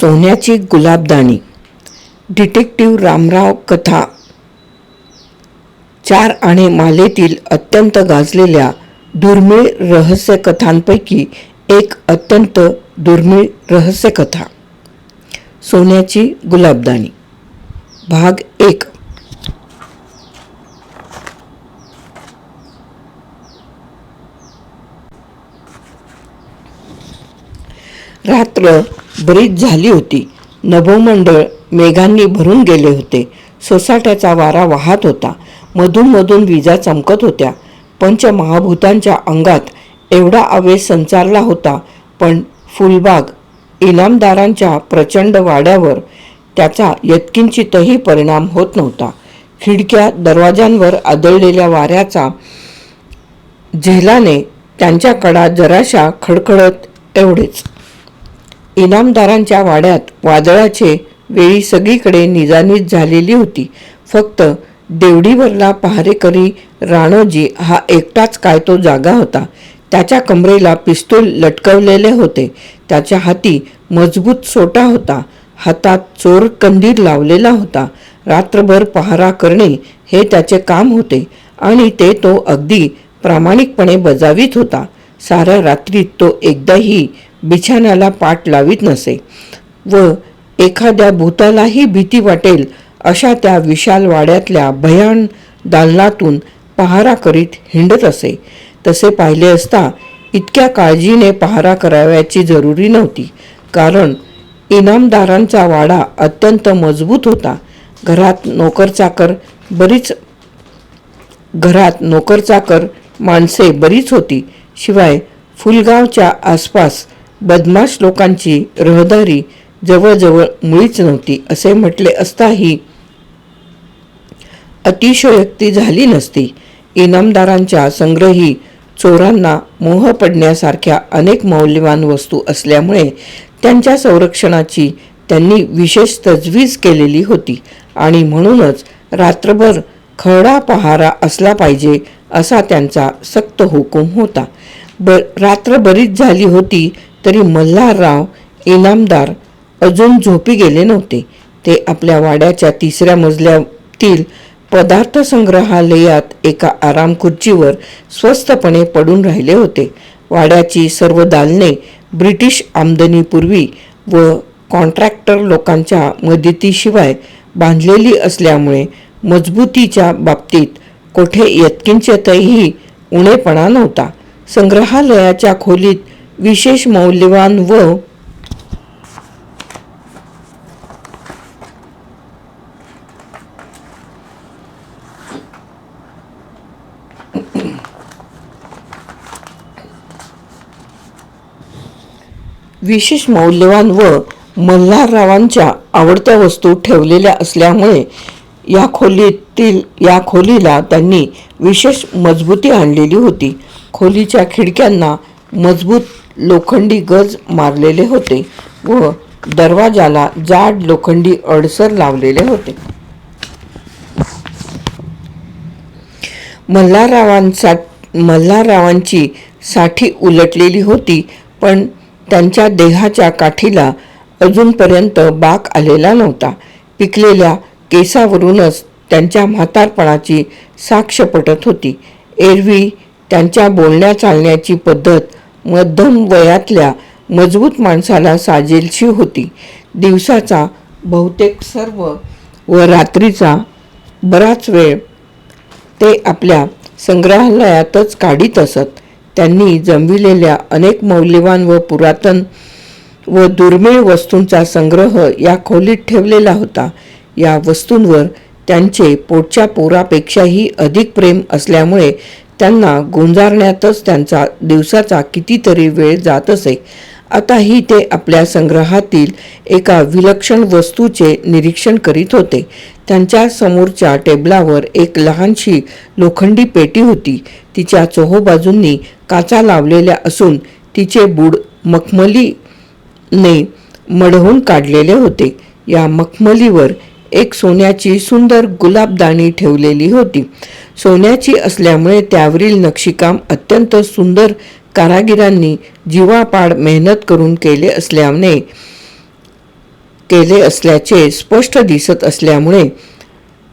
सोन्याची गुलाबदाणी. डिटेक्टिव्ह रामराव कथा. चार आणि मालेतील अत्यंत गाजलेल्या दुर्मिळ रहस्यकथांपैकी एक अत्यंत दुर्मिळ रहस्यकथा सोन्याची गुलाबदाणी. भाग एक. रात्र बरीच झाली होती. नभोमंडळ मेघांनी भरून गेले होते. सोसाट्याचा वारा वाहत होता. मधूनमधून विजा चमकत होत्या. पंचमहाभूतांच्या अंगात एवढा आवेश संचारला होता पण फुलबाग इनामदारांच्या प्रचंड वाड्यावर त्याचा यत्किंचितही परिणाम होत नव्हता. खिडक्या दरवाजांवर आदळलेल्या वाऱ्याचा झेलाने त्यांच्या कडा जराशा खडखडत एवढेच इनामदारांच्या वाड्यात वादळाचे वेळी सगळीकडे निजानीज झालेली होती. फक्त देवडीवरला पहारेकरी राणोजी हा एकटाच काय तो जागा होता. त्याच्या कमरेला पिस्तूल लटकवलेले होते. त्याच्या हाती मजबूत सोटा होता. हातात चोर कंदीर लावलेला होता. रात्रभर पहारा करणे हे त्याचे काम होते आणि ते तो अगदी प्रामाणिकपणे बजावित होता. साऱ्या रात्रीत तो एकदाही बिछाण्याला पाठ लावीत नसे व एखाद्या भूतालाही भीती वाटेल अशा त्या विशाल वाड्यातल्या भयान दालनातून पहारा करीत हिंडत असे. तसे पाहिले असता इतक्या काळजीने पहारा करावयाची जरुरी नव्हती. कारण इनामदारांचा वाडा अत्यंत मजबूत होता. घरात नोकरचाकर बरीच घरात नोकरचाकर माणसे बरीच होती. शिवाय फुलगावच्या आसपास बदमाश लोकांची रहदारी जवळजवळ मुळीच नव्हती असे म्हटले असताही अतिशयोक्ती झाली नसती. इनामदारांच्या संग्रही चोरांना मोह पडण्यासारख्या अनेक मौल्यवान वस्तू असल्यामुळे त्यांच्या संरक्षणाची त्यांनी विशेष तजवीज केलेली होती आणि म्हणूनच रात्रभर खडा पहारा असला पाहिजे असा त्यांचा सक्त हुकूम होता. ब रात्र बरीच झाली होती तरी मल्हारराव इनामदार अजून झोपी गेले नव्हते. ते आपल्या वाड्याच्या तिसऱ्या मजल्यातील पदार्थ संग्रहालयात एका आराम खुर्चीवर स्वस्तपणे पडून राहिले होते. वाड्याची सर्व दालने ब्रिटिश आमदनीपूर्वी व कॉन्ट्रॅक्टर लोकांच्या मदतीशिवाय बांधलेली असल्यामुळे मजबूतीच्या बाबतीत कोठे यत्किंचतही उणेपणा नव्हता. संग्रहालयाच्या खोलीत विशेष मौल्यवान व विशेष मौल्यवान व मल्हाररावांच्या आवडत्या वस्तू ठेवलेल्या असल्यामुळे या खोलीतील या खोलीला त्यांनी विशेष मजबूती आणलेली होती. खोलीच्या खिडक्यांना मजबूत लोखंडी गज मारलेले होते व दरवाजाला जाड लोखंडी अडसर लावलेले होते. मल्हाररावांसा मल्हाररावांची साठी उलटलेली होती पण त्यांच्या देहाच्या काठीला अजूनपर्यंत बाक आलेला नव्हता. पिकलेल्या केसावरूनच त्यांच्या म्हातारपणाची साक्ष पटत होती. एरवी त्यांच्या बोलण्या चालण्याची पद्धत मध्यम वयातल्या मजबूत माणसाला साजेलशी होती. दिवसाचा बहुतेक सर्व व रात्रीचा बराच वेळ ते आपल्या संग्रहालयातच काढीत असत. त्यांनी जमविलेल्या अनेक मौल्यवान व पुरातन व दुर्मिळ वस्तूंचा संग्रह या खोलीत ठेवलेला होता. या वस्तूंवर त्यांचे पोटच्या पोरापेक्षाही अधिक प्रेम असल्यामुळे त्यांना गुंजारण्यातच त्यांचा दिवसाचा कितीतरी वेळ जात असे. आताही ते आपल्या संग्रहातील एका विलक्षण वस्तूचे निरीक्षण करीत होते. त्यांच्या समोरच्या टेबलावर एक लहानशी लोखंडी पेटी होती. तिच्या चोहोबाजूंनी काचा लावलेल्या असून तिचे बूड मखमलीने मढवून काढलेले होते. या मखमलीवर एक सोन्याची सुंदर गुलाबदाणी ठेवलेली होती. सोन्याची असल्यामुळे त्यावरील नक्षीकाम अत्यंत सुंदर कारागिरांनी जीवापाड मेहनत करून केले असल्याने केले असल्याचे स्पष्ट दिसत असल्यामुळे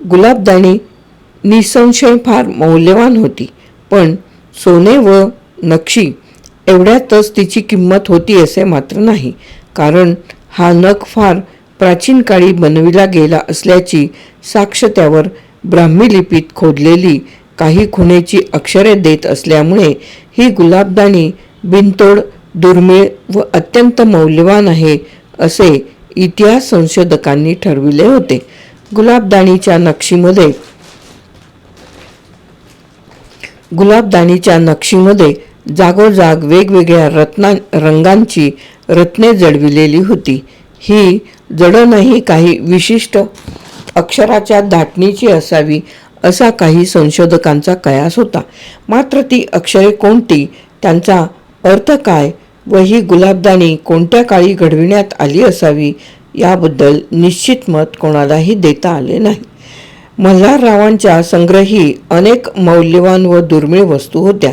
गुलाबदाणी निसंशय फार मौल्यवान होती. पण सोने व नक्षी एवढ्यातच तिची किंमत होती असे मात्र नाही कारण हा नख फार प्राचीन काळी बनविला गेला असल्याची साक्ष त्यावर ब्राह्मी लिपीत खोदलेली काही खुणेची अक्षरे देत असल्यामुळे ही गुलाबदाणी बिनतोड दुर्मिळ व अत्यंत मौल्यवान आहे असे इतिहास संशोधकांनी ठरविले होते. गुलाबदाणीच्या नक्षीमध्ये गुलाबदाणीच्या नक्षीमध्ये जागोजाग वेगवेगळ्या रत्ना रंगांची रत्ने जडविलेली होती. ही जडणही काही विशिष्ट अक्षराच्या धाटणीची असावी असा काही संशोधकांचा कयास होता. मात्र ती अक्षरे कोणती त्यांचा अर्थ काय व ही गुलाबदाणी कोणत्या काळी घडविण्यात आली असावी याबद्दल निश्चित मत कोणालाही देता आले नाही. मल्हाररावांच्या संग्रही अनेक मौल्यवान व दुर्मिळ वस्तू होत्या.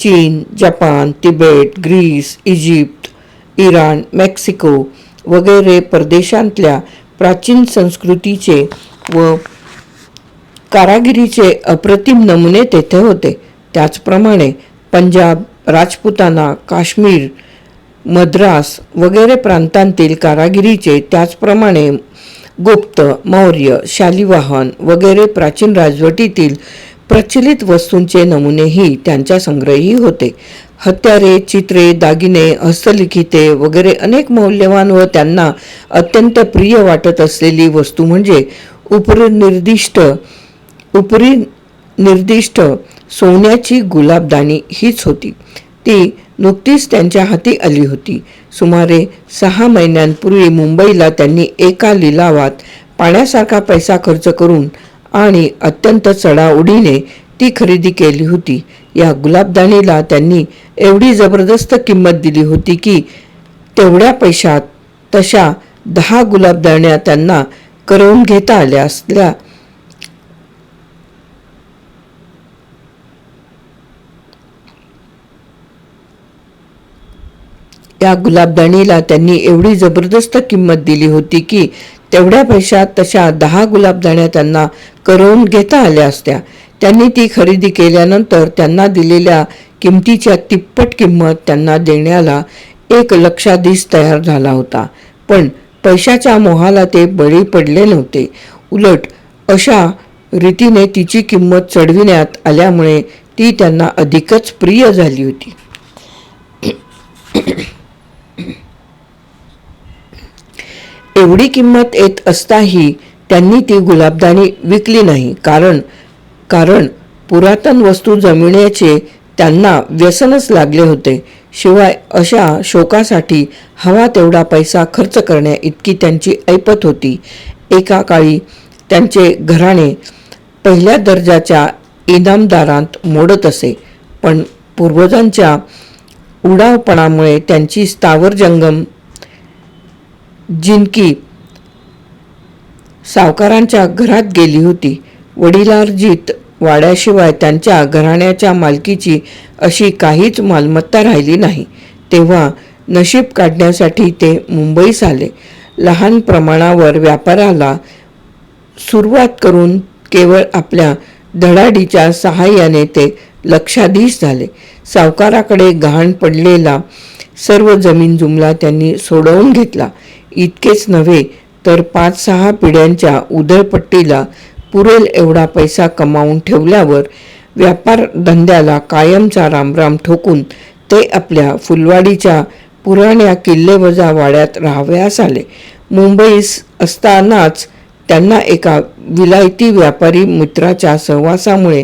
चीन Japan Tibet Greece Egypt Iran Mexico वगैरे परदेशांतल्या प्राचीन संस्कृतीचे व कारागिरीचे अप्रतिम नमुने तेथे होते. त्याचप्रमाणे पंजाब राजपुताना काश्मीर मद्रास वगैरे प्रांतांतील कारागिरीचे त्याचप्रमाणे गुप्त मौर्य शालिवाहन वगैरे प्राचीन राजवटीतील प्रचलित वस्तूंचे नमुनेही त्यांच्या संग्रही होते. हत्यारे चित्रे दागिने हस्तलिखिते वगैरे अनेक मौल्यवान व त्यांना अत्यंत प्रिय वाटत असलेली वस्तू म्हणजे उपनिर्दिष्ट उपरी निर्दिष्ट सोन्याची गुलाबदाणी हीच होती. ती नुकतीच त्यांच्या हाती आली होती. सुमारे सहा महिन्यांपूर्वी मुंबईला त्यांनी एका लिलावात पाण्यासारखा पैसा खर्च करून आणि अत्यंत चढाओढीने ती खरेदी केली होती. या गुलाबदाणीला त्यांनी एवढी जबरदस्त किंमत दिली होती की तेवढ्या पैशात तशा दहा गुलाबदाण्या त्यांना करवून घेता आल्या असल्या या गुलाबदाणीला त्यांनी एवढी जबरदस्त किंमत दिली होती की तेवढ्या पैशात तशा दहा गुलाबदाण्या त्यांना करवून घेता आल्या असत्या. त्यांनी ती खरेदी केल्यानंतर त्यांना दिलेल्या किमतीच्या तिप्पट किंमत त्यांना देण्याला एक लक्षाधीश तयार झाला होता. पण पैशाच्या मोहाला ते बळी पडले नव्हते. उलट अशा रीतीने तिची किंमत चढविण्यात आल्यामुळे ती त्यांना अधिकच प्रिय झाली होती. एवढी किंमत येत असताही त्यांनी ती गुलाबदाणी विकली नाही कारण कारण पुरातन वस्तू जमिण्याचे त्यांना व्यसनच लागले होते. शिवाय अशा शोकासाठी हवा तेवढा पैसा खर्च करण्या इतकी त्यांची ऐपत होती. एका काळी त्यांचे घराणे पहिल्या दर्जाच्या इनामदारांत मोडत असे. पण पूर्वजांच्या उडावपणामुळे त्यांची स्थावर जंगम जिनकी सावकारांच्या घरात गेली होती. वडिलार्जित वाड्याशिवाय त्यांच्या घराण्याच्या मालकीची अशी काहीच मालमत्ता राहिली नाही. तेव्हा नशीब काढण्यासाठी ते मुंबईस आले. लहान प्रमाणावर व्यापाराला सुरुवात करून केवळ आपल्या धडाडीच्या सहाय्याने ते लक्षाधीश झाले. सावकाराकडे गहाण पडलेला सर्व जमीन जुमला त्यांनी सोडवून घेतला. इतकेच नव्हे तर पाच सहा पिढ्यांच्या उदळपट्टीला पुरेल एवढा पैसा कमावून ठेवल्यावर व्यापार धंद्याला कायमचा रामराम ठोकून ते आपल्या फुलवाडीच्या पुराण्या किल्लेवजा वाड्यात राहाव्यास आले. मुंबईस असतानाच त्यांना एका विलायती व्यापारी मित्राच्या सहवासामुळे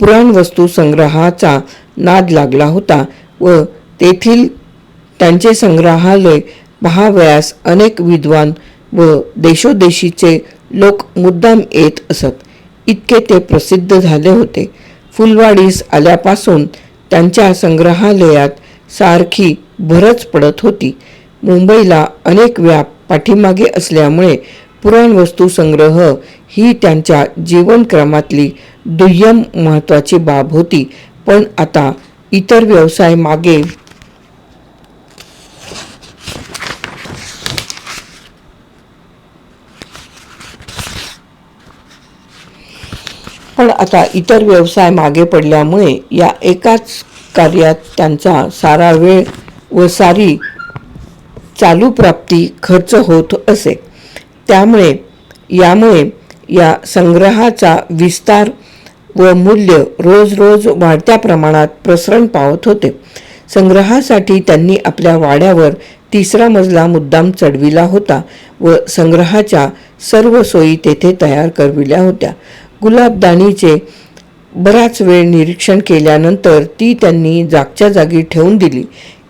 पुराण वस्तू संग्रहाचा नाद लागला होता व तेथील त्यांचे संग्रहालय पहावयास अनेक विद्वान व देशोदेशीचे लोक मुद्दाम येत असत. इतके ते प्रसिद्ध झाले होते. फुलवाडीस आल्यापासून त्यांच्या संग्रहालयात सारखी भरच पडत होती. मुंबईला अनेक व्याप पाठीमागे असल्यामुळे पुराण वस्तू संग्रह ही त्यांच्या जीवनक्रमातली दुय्यम महत्त्वाची बाब होती. पण आता इतर व्यवसाय मागे पण आता इतर व्यवसाय मागे पडल्यामुळे या एकाच कार्यात त्यांचा सारा वेळ व सारी चालू प्राप्ती खर्च होत असे. त्यामुळे यामुळे या संग्रहाचा विस्तार व मूल्य रोज रोज वाढत्या प्रमाणात प्रसरण पावत होते. संग्रहासाठी त्यांनी आपल्या वाड्यावर तिसरा मजला मुद्दाम चढविला होता व संग्रहाच्या सर्व सोयी तेथे तयार करविल्या होत्या. गुलाबदाणीचे बराच वेळ निरीक्षण केल्यानंतर ती त्यांनी जागच्या जागी ठेवून दिली.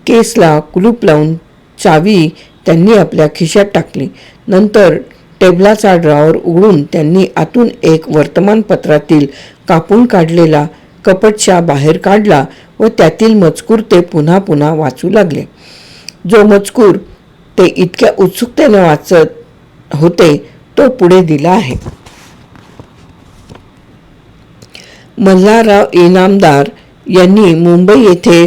केसला कुलूप लावून चावी त्यांनी आपल्या खिशात टाकली. नंतर टेबलाचा ड्रॉवर उघडून त्यांनी आतून एक वर्तमानपत्रातील कापून काढलेला कपटशा बाहेर काढला व त्यातील मजकूर ते पुन्हा पुन्हा वाचू लागले. जो मजकूर ते इतक्या उत्सुकतेने वाचत होते तो पुढे दिला आहे. मल्हारराव इनामदार यांनी मुंबई येथे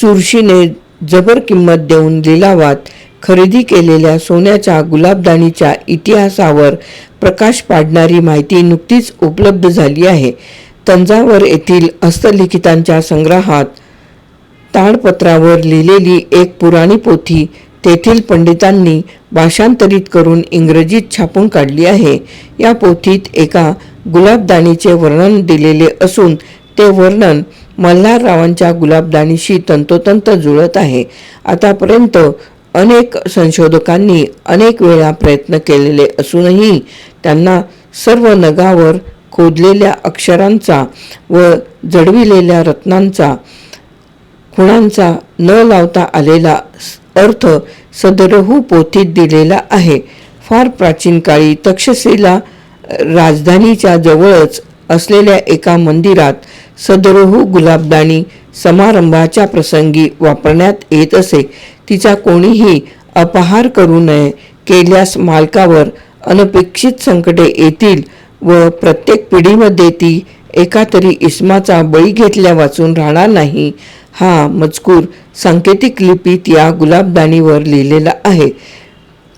चुरशीने जबर किंमत देऊन लिलावात खरेदी केलेल्या सोन्याच्या गुलाबदाणीच्या इतिहासावर प्रकाश पाडणारी माहिती नुकतीच उपलब्ध झाली आहे. तंजावर येथील हस्तलिखितांच्या संग्रहात ताडपत्रावर लिहिलेली एक पुराणी पोथी तेथील पंडितांनी भाषांतरित करून इंग्रजीत छापून काढली आहे. या पोथीत एका गुलाबदाणीचे वर्णन दिलेले असून ते वर्णन मल्हाररावांच्या गुलाबदाणीशी तंतोतंत जुळत आहे. आतापर्यंत अनेक संशोधकांनी अनेक वेळा प्रयत्न केलेले असूनही त्यांना सर्व नगावर खोदलेल्या अक्षरांचा व जडविलेल्या रत्नांचा खुणांचा न लावता आलेला अर्थ सदरहू पोथीत दिलेला आहे. फार प्राचीन काळी तक्षशिला राजधानीच्या जवळच असलेल्या एका मंदिरात सदरहू गुलाबदानी समारंभाच्या प्रसंगी वापरण्यात येत असे. तिचा कोणीही अपहार करू नये केल्यास मालकावर अनपेक्षित संकटे येतील व प्रत्येक पिढीमध्ये ती एका तरी इस्माचा बळी घेतल्या वाचून राहणार नाही. हा मजकूर सांकेतिक लिपीत या गुलाबदानीवर लिहिलेला आहे.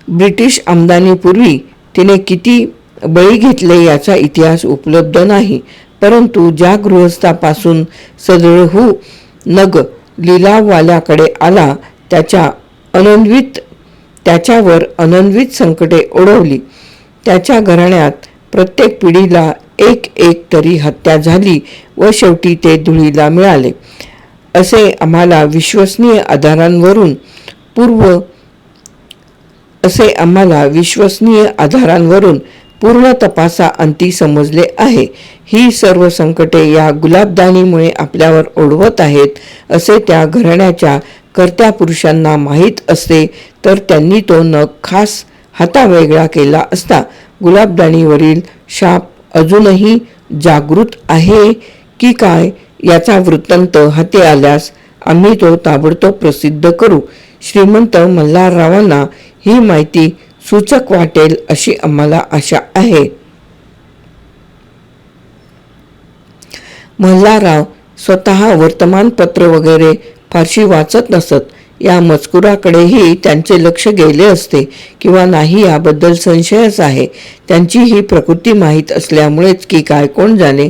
ब्रिटिश आमदानीपूर्वी तिने किती बळी घेतले याचा इतिहास उपलब्ध नाही परंतु ज्या गृहस्थापासून सदळहू नग लिलाववाल्याकडे आला त्याच्या अनन्वित त्याच्यावर अनन्वित संकटे ओढवली. त्याच्या घराण्यात प्रत्येक पिढीला एक एक तरी हत्या झाली व शेवटी ते धुळीला मिळाले. असे आम्हाला विश्वसनीय आधारांवरून पूर्व असे आम्हाला विश्वसनीय आधारांवरून पूर्ण तपासा अंती समजले आहे. ही सर्व संकटे या गुलाबदानीमुळे आपल्यावर ओढवत आहेत असे त्या घराण्याच्या कर्त्या पुरुषांना माहीत असते तर त्यांनी तो नग खास हातावेगळा केला असता. गुलाबदानीवरील शाप अजूनही जागृत आहे की काय? याचा वृत्तांत हाती आल्यास आम्ही तो ताबडतोब प्रसिद्ध करू. श्रीमंत मल्हाररावांना ही माहिती सूचक वाटेल अशी आम्हाला आशा आहे. मल्हारराव स्वतः वर्तमानपत्र वगैरे फारशी वाचत नसत. या मजकुराकडेही त्यांचे लक्ष गेले असते किंवा नाही याबद्दल संशयच आहे. त्यांची ही प्रकृती माहीत असल्यामुळेच की काय कोण जाणे.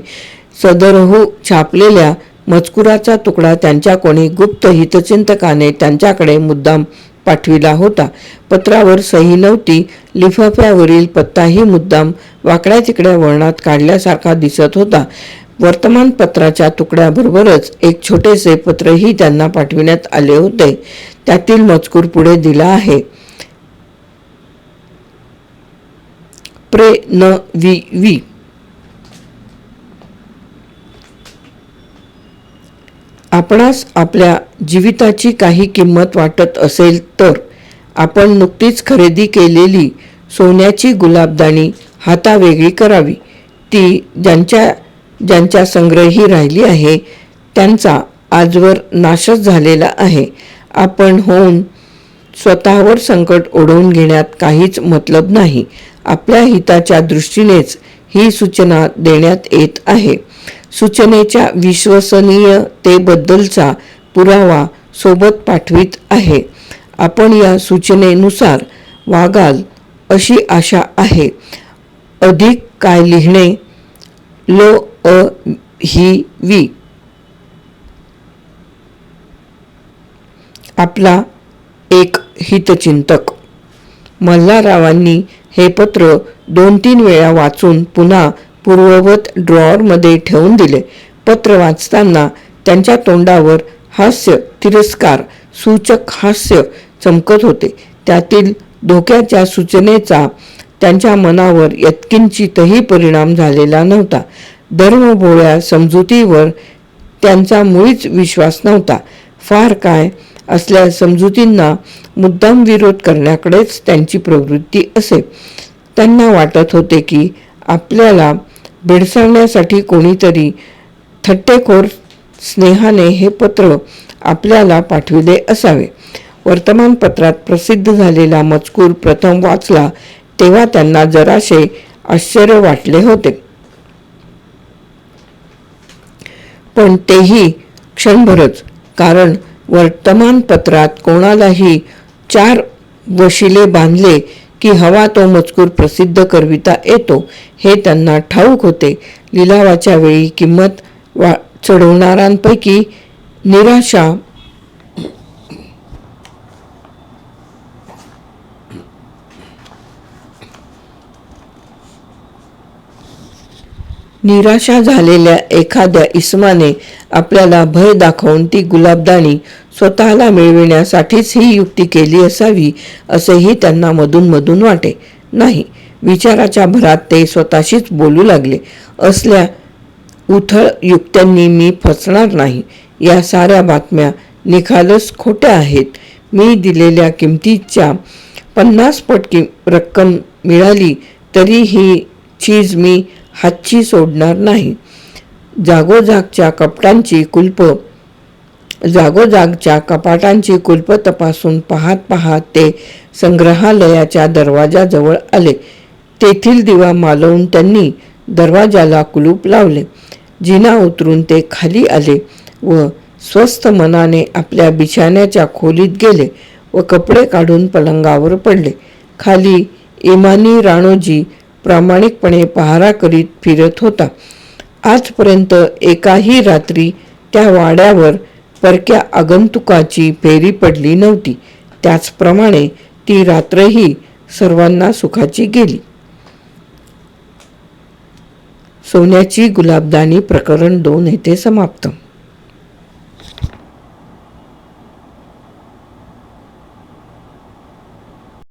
सदरहू छापलेल्या मजकुराचा तुकडा त्यांच्या कोणी गुप्त हितचिंतकाने त्यांच्याकडे मुद्दाम पाठविला होता. पत्रावर सही नव्हती. लिफाफ्यावरील पत्ताही मुद्दाम वाकड्या तिकड्या वळणात काढल्यासारखा दिसत होता. वर्तमानपत्राच्या तुकड्याबरोबरच एक छोटेसे पत्रही त्यांना पाठविण्यात आले होते. त्यातील मजकूर पुढे दिला आहे. प्रे. न. वी. वी. आपणास आपल्या जीविताची काही किंमत वाटत असेल तर आपण नुकतीच खरेदी केलेली सोन्याची गुलाबदाणी हातावेगळी करावी. ती ज्यांच्या ज्यांच्या संग्रही राहिली आहे त्यांचा आजवर नाशच झालेला आहे. आपण होऊन स्वतःवर संकट ओढवून घेण्यात काहीच मतलब नाही. आपल्या हिताच्या दृष्टीनेच ही सूचना देण्यात येत आहे. सूचनेच्या विश्वसनीयतेबद्दलचा पुरावा सोबत पाठवित आहे. आपण या सूचनेनुसार वागाल अशी आशा आहे. अधिक काय लिहिणे? लो अ ही वी. आपला एक हितचिंतक. मल्हाररावांनी हे पत्र दोन तीन वेळा वाचून पुन्हा पूर्ववत ड्रॉअरमध्ये ठेवून दिले. पत्र वाचताना त्यांच्या तोंडावर हास्य तिरस्कार सूचक हास्य चमकत होते. त्यातील धोक्याच्या सूचनेचा त्यांच्या मनावर यत्किंचितही परिणाम झालेला नव्हता. धर्मभोळ्या समजुतीवर त्यांचा मुळीच विश्वास नव्हता. फार काय असल्या समजुतींना मुद्दाम विरोध करण्याकडेच त्यांची प्रवृत्ती असे. त्यांना वाटत होते की आपल्याला भेडसावण्यासाठी कोणीतरी थट्टेखोर स्नेहाने हे पत्र आपल्याला पाठविले असावे. वर्तमानपत्रात प्रसिद्ध झालेला मजकूर प्रथम वाचला तेव्हा त्यांना जराशे आश्चर्य वाटले होते. पण तेही क्षणभरच कारण वर्तमानपत्रात कोणालाही चार वशिले बांधले की हवा तो मजकूर प्रसिद्ध करविता येतो हे त्यांना ठाऊक होते. लिलावाच्या वेळी किंमत वा चढवणाऱ्यांपैकी निराशा निराशा झालेल्या एखाद्या इसमाने आपल्याला भय दाखवून ती गुलाबदाणी स्वतःला मिळविण्यासाठीच ही युक्ती केली असावी असेही त्यांना मधून मधून वाटे. नाही विचाराच्या भरात ते स्वतःशीच बोलू लागले. असल्या उथळ युक्त्यांनी मी फसणार नाही. या साऱ्या बातम्या निखालच खोट्या आहेत. मी दिलेल्या किमतीच्या पन्नास पट कि रक्कम मिळाली तरी ही चीज मी हातची सोडणार नाही. जागोजागच्या कपटांची कुलप जागोजागच्या कपाटांची कुलप तपासून पाहत पाहत ते संग्रहालयाच्या दरवाजाजवळ आले. तेथील दिवा मालवून त्यांनी दरवाजाला कुलूप लावले. जिना उतरून ते खाली आले व स्वस्थ मनाने आपल्या बिछाण्याच्या खोलीत गेले व कपडे काढून पलंगावर पडले. खाली इमानी राणोजी प्रामाणिकपणे पहारा करीत फिरत होता. आजपर्यंत एकाही रात्री त्या वाड्यावर परक्या आगंतुकाची फेरी पडली नव्हती. त्याचप्रमाणे ती रात्रही सर्वांना सुखाची गेली. सोन्याची गुलाबदानी प्रकरण दोन येथे समाप्त.